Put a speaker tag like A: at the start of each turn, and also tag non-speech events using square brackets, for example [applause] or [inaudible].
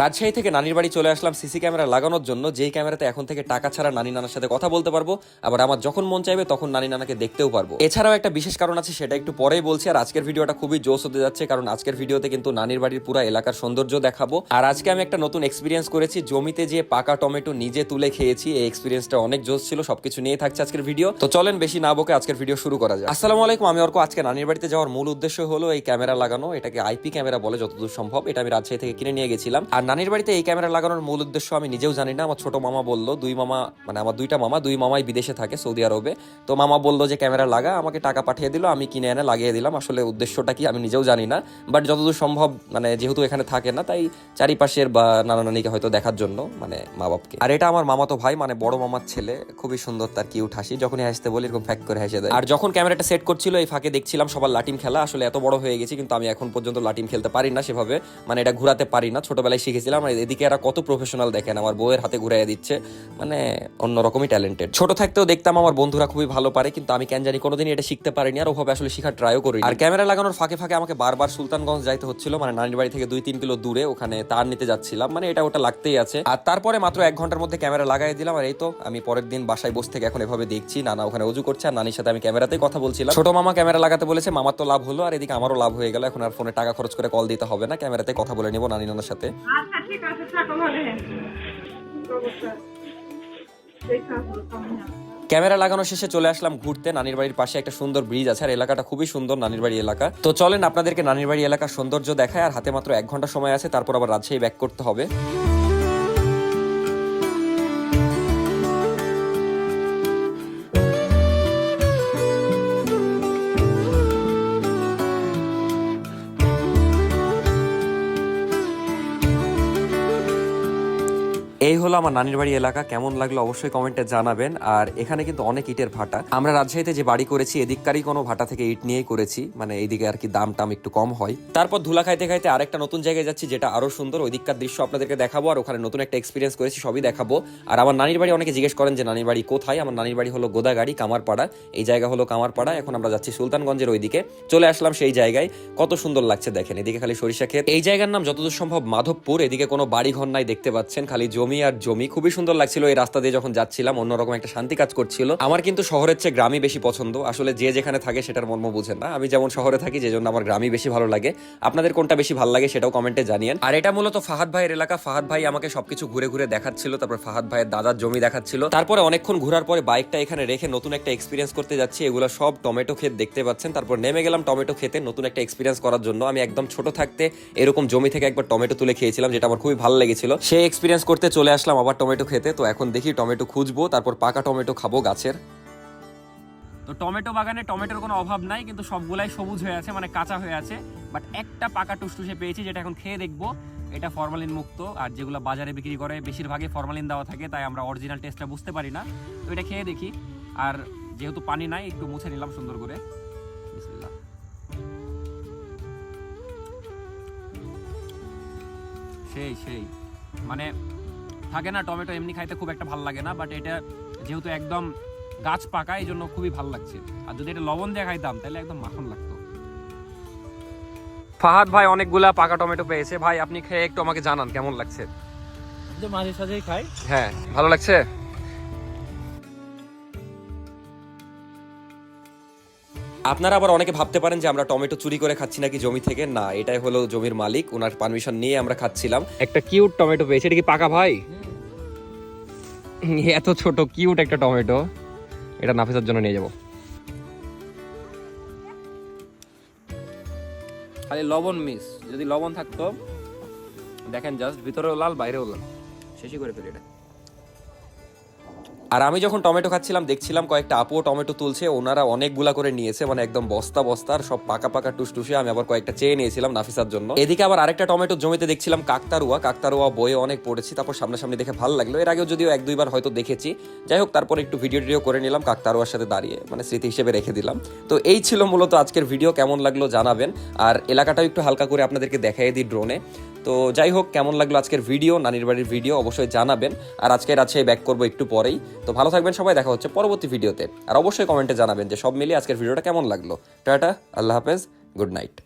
A: রাজশাহী থেকে নানির বাড়ি চলে আসলাম সিসি ক্যামেরা লাগানোর জন্য। যেই ক্যামেরাতে এখন থেকে টাকা ছাড়া নানি নানার সাথে কথা বলতে পারব, আবার আমার যখন মন চাইবে তখন নানি নানাকে দেখতেও পারব। এছাড়াও একটা বিশেষ কারণ আছে, সেটা একটু পরেই বলছি, আর আজকের ভিডিওটা খুবই জোশ হতে যাচ্ছে, কারণ আজকের ভিডিওতে কিন্তু নানির বাড়ির পুরো এলাকার সৌন্দর্য দেখাবো। আর আজকে আমি একটা নতুন এক্সপিরিয়েন্স করেছি, জমিতে যে পাকা টমেটো নিজে তুলে খেয়েছি, এই এক্সপিরিয়েন্সটা অনেক জোশ ছিল, সবকিছু নিয়ে থাকছে আজকের ভিডিও। তো চলেন বেশি না বকে আজকের ভিডিও শুরু করা যায় আসসালামু আলাইকুম, আমি অর্ক। আজকে নানির বাড়িতে যাওয়ার মূল উদ্দেশ্য হলো এই ক্যামেরা লাগানো, এটাকে আইপি ক্যামেরা বলে যতদূর সম্ভব। এটা আমি রাজশাহী থেকে কিনে নিয়ে গেছিলাম। আর নানির বাড়িতে এই ক্যামেরা লাগানোর মূল উদ্দেশ্য আমি নিজেও জানি না। আমার ছোট মামা বলল, দুই মামা মানে আমার দুইটা মামা, দুই মামাই বিদেশে থাকে, সৌদি আরবে। তো মামা বলল যে, ক্যামেরা লাগা, আমাকে টাকা পাঠিয়ে দিল, আমি কিনে এনে লাগিয়ে দিলাম। আসলে উদ্দেশ্যটা কি আমি নিজেও জানি না বাট যতদূর সম্ভব মানে যেহেতু এখানে থাকে না, তাই চারিপাশের বা নানা নানিকে হয়তো দেখার জন্য মানে মা বাপকে আর এটা আমার মামাতো ভাই মানে বড় মামার ছেলে, খুবই সুন্দর তার কিউট হাসি। যখনই হাসতে বলি, এরকম ফ্যাক করে হেসে দেয়। আর যখন ক্যামেরাটা সেট করছিল, এই ফাঁকে দেখছিলাম সবার লাটিম খেলা, আসলে এত বড় হয়ে গেছি, কিন্তু আমি এখন পর্যন্ত লাটিম খেলতে পারি না সেভাবে মানে এটা ঘুরাতে পারি না। ছোটবেলায় শিখেছিলাম আর এদিকে এরা কত প্রফেশনাল দেখেন, আমার বউয়ের হাতে ঘুরাইয়া দিচ্ছে। মানে অন্যরকমই ট্যালেন্টেড ছোট থাকতেও দেখতাম আমার বন্ধুরা খুবই ভালো পারে, কিন্তু আমি কেন জানি কোনোদিনই এটা শিখতে পারিনি আর ওভাবে আসলে শেখার ট্রাইও করি আর ক্যামেরা লাগানোর ফাঁকে ফাঁকে আমাকে বারবার সুলতানগঞ্জ যাইতে হচ্ছিল মানে নানির বাড়ি থেকে দুই তিন কিলো দূরে, ওখানে তার নিতে যাচ্ছিলাম। মানে এটা ওটা লাগতেই আছে। আর তারপরে মাত্র এক ঘণ্টার মধ্যে ক্যামেরা লাগাই দিলাম, আর এই তো আমি পরের দিন বাসায় বসে থেকে এখন এভাবে দেখছি, নানা ওখানে উজু করছে, আর নানির সাথে আমি ক্যামেরাতেই কথা বলছিলাম। ছোট মামা ক্যামেরা লাগাতে বলেছে, মামার তো লাভ হলো, আর এদিকে আমারও লাভ হয়ে গেল, এখন আর ফোনে টাকা খরচ করে কল দিতে হবে না ক্যামেরাতে কথা বলে নেব নানি নানার সাথে।
B: আচ্ছা ঠিক আছে, থাকো, ভালো আছে।
A: ক্যামেরা লাগানো শেষে চলে আসলাম ঘুরতে। নানির বাড়ির পাশে একটা সুন্দর ব্রিজ আছে, আর এলাকাটা খুবই সুন্দর নানির বাড়ি এলাকা। তো চলেন, আপনাদেরকে নানির বাড়ি এলাকার সৌন্দর্য দেখায়, আর হাতে মাত্র এক ঘণ্টা সময় আছে, তারপর আবার রাজশাহী ব্যাক করতে হবে। এই হলো আমার নানির বাড়ি এলাকা। কেমন লাগল অবশ্যই কমেন্টে জানাবেন। আর এখানে কিন্তু অনেক ইটের ভাটা। আমরা রাজশাহীতে যে বাড়ি করেছি, এদিককারই কোনো ভাটা থেকে ইট নিয়েই করেছি। মানে এইদিকে আর কি দাম টাম একটু কম হয়। তারপর ধুলা খাইতে খাইতে আরেকটা নতুন জায়গায় যাচ্ছি, যেটা আরও সুন্দর। ওই দিককার দৃশ্য আপনাদেরকে দেখাবো আর ওখানে নতুন একটা এক্সপিরিয়েন্স করেছি, সবই দেখাবো। আর আমার নানির বাড়ি অনেকে জিজ্ঞেস করেন যে, নানির বাড়ি কোথায়? আমার নানির বাড়ি হলো গোদাগাড়ি, কামারপাড়া। এই জায়গা হলো কামারপাড়া। এখন আমরা যাচ্ছি সুলতানগঞ্জের ওইদিকে। চলে আসলাম সেই জায়গায়। কত সুন্দর লাগছে দেখেন। এদিকে খালি সরিষা ক্ষেত। এই জায়গার নাম যতদূর সম্ভব মাধবপুর। এদিকে কোনো বাড়ি ঘর নাই দেখতে পাচ্ছেন। খালি জমি আর জমি খুবই সুন্দর লাগছিল। এই রাস্তা দিয়ে যখন যাচ্ছিলাম, অন্যরকম একটা শান্তি কাজ করছিল। আমার কিন্তু শহরের চেয়ে গ্রামই বেশি পছন্দ। আসলে যে যেখানে থাকে সেটার মর্ম বুঝেন না। আমি যেমন শহরে থাকি, যে জন্য আমার গ্রামই বেশি ভালো লাগে। আপনাদের কোনটা বেশি ভালো লাগে সেটাও কমেন্টে জানিয়েন। আর এটা মূলত ফাহাদ ভাইয়ের এলাকা। ফাহাদ ভাই আমাকে সবকিছু ঘুরে ঘুরে দেখাচ্ছিল। তারপর ফাহাদ ভাইয়ের দাদার জমি দেখাচ্ছিল। তারপরে অনেকক্ষণ ঘোরার পরে বাইকটা এখানে রেখে নতুন একটা এক্সপিরিয়েন্স করতে যাচ্ছি। এগুলো সব টমেটো ক্ষেত দেখতে পাচ্ছেন। তারপর নেমে গেলাম টমেটো খেতে নতুন একটা এক্সপিরিয়েন্স করার জন্য। আমি একদম ছোট থাকতে এরকম জমি থেকে একবার টমেটো তুলে খেয়েছিলাম, যেটা আমার খুবই ভালো লেগেছিল। সেই এক্সপিরিয়েন্স করতে চলে আসলাম আবার টমেটো খেতে। তো এখন দেখি টমেটো খুঁজবো, তারপর পাকা টমেটো খাব গাছের।
C: তো টমেটো বাগানে টমেটোর কোনো অভাব নাই, কিন্তু সবগুলাই সবুজ হয়ে আছে মানে কাঁচা হয়ে আছে। বাট একটা পাকা টুসটুসে পেয়েছি, যেটা এখন খেয়ে দেখব। এটা ফরমালিন মুক্ত, আর যেগুলো বাজারে বিক্রি করে, বেশিরভাগই ফরমালিন দেওয়া থাকে, তাই আমরা অরিজিনাল টেস্টটা বুঝতে পারি না। তো এটা খেয়ে দেখি। আর যেহেতু পানি নাই, একটু মুছে নিলাম সুন্দর করে। সেই সেই। মানে থাকে না টমেটো এমনি খাইতে খুব একটা ভালো লাগে না বাট এটা যেহেতু একদম গাছ পাকা এই জন্য খুবই ভালো লাগছে। আর যদি এটা লবণ দিয়ে খাইতাম তাহলে একদম মাখন লাগতো। ফাহাদ ভাই অনেকগুলা পাকা টমেটো পেয়েছে। ভাই আপনি খেয়ে একটু আমাকে জানান কেমন লাগছে?
D: যে মাঝে সাঝেই খাই।
C: হ্যাঁ ভালো লাগছে?
A: আপনারা আবার অনেকে ভাবতে পারেন যে আমরা টমেটো চুরি করে খাচ্ছি নাকি জমি থেকে। না এটাই হলো জমির মালিক। ওনার পারমিশন নিয়ে আমরা খাচ্ছিলাম।
C: একটা কিউট টমেটো পেয়েছে এটা কি পাকা ভাই? [laughs] এত ছোট কিউট একটা টমেটো। এটা নাফিসার জন্য নিয়ে যাব। খালি লবণ মিস যদি লবণ থাকতো, দেখেন জাস্ট ভিতরেও লাল, বাইরেও লাল। শেষই করে ফেলি এটা।
A: আর আমি যখন টমেটো খাচ্ছিলাম, দেখছিলাম কয়েকটা আপুও টমেটো তুলছে, ওনারা অনেকগুলা করে নিয়েছে মানে একদম বস্তা বস্তার সব পাকা পাকা টুসটুসে আমি আবার কয়েকটা চেয়ে নিয়েছিলাম নাফিসার জন্য। এদিকে আবার আরেকটা টমেটো জমিতে দেখছিলাম কাকতারুয়া কাকতারুয়া বইয়ে অনেক পড়েছি, তারপর সামনাসামনি দেখে ভালো লাগল। এর আগেও যদিও এক দুইবার হয়তো দেখেছি। যাই হোক, তারপর একটু ভিডিও টিডিও করে নিলাম, কাকতারুয়ার সাথে দাঁড়িয়ে মানে স্মৃতি হিসেবে রেখে দিলাম। তো এই ছিল মূলত আজকের ভিডিও কেমন লাগল জানাবেন। আর এলাকাটাও একটু হালকা করে আপনাদেরকে দেখাই দিই ড্রোনে তো যাই হোক, কেমন লাগল আজকের ভিডিও? নানির বাড়ির ভিডিও অবশ্যই জানাবেন। আর আজকে রাজশাহী ব্যাক করব একটু পরেই। তো ভালো থাকবেন সবাই, দেখা হচ্ছে পরবর্তী ভিডিওতে। আর অবশ্যই কমেন্টে জানাবেন যে সব মিলিয়ে আজকের ভিডিওটা কেমন লাগল। টাটা, আল্লাহ হাফেজ, গুড নাইট।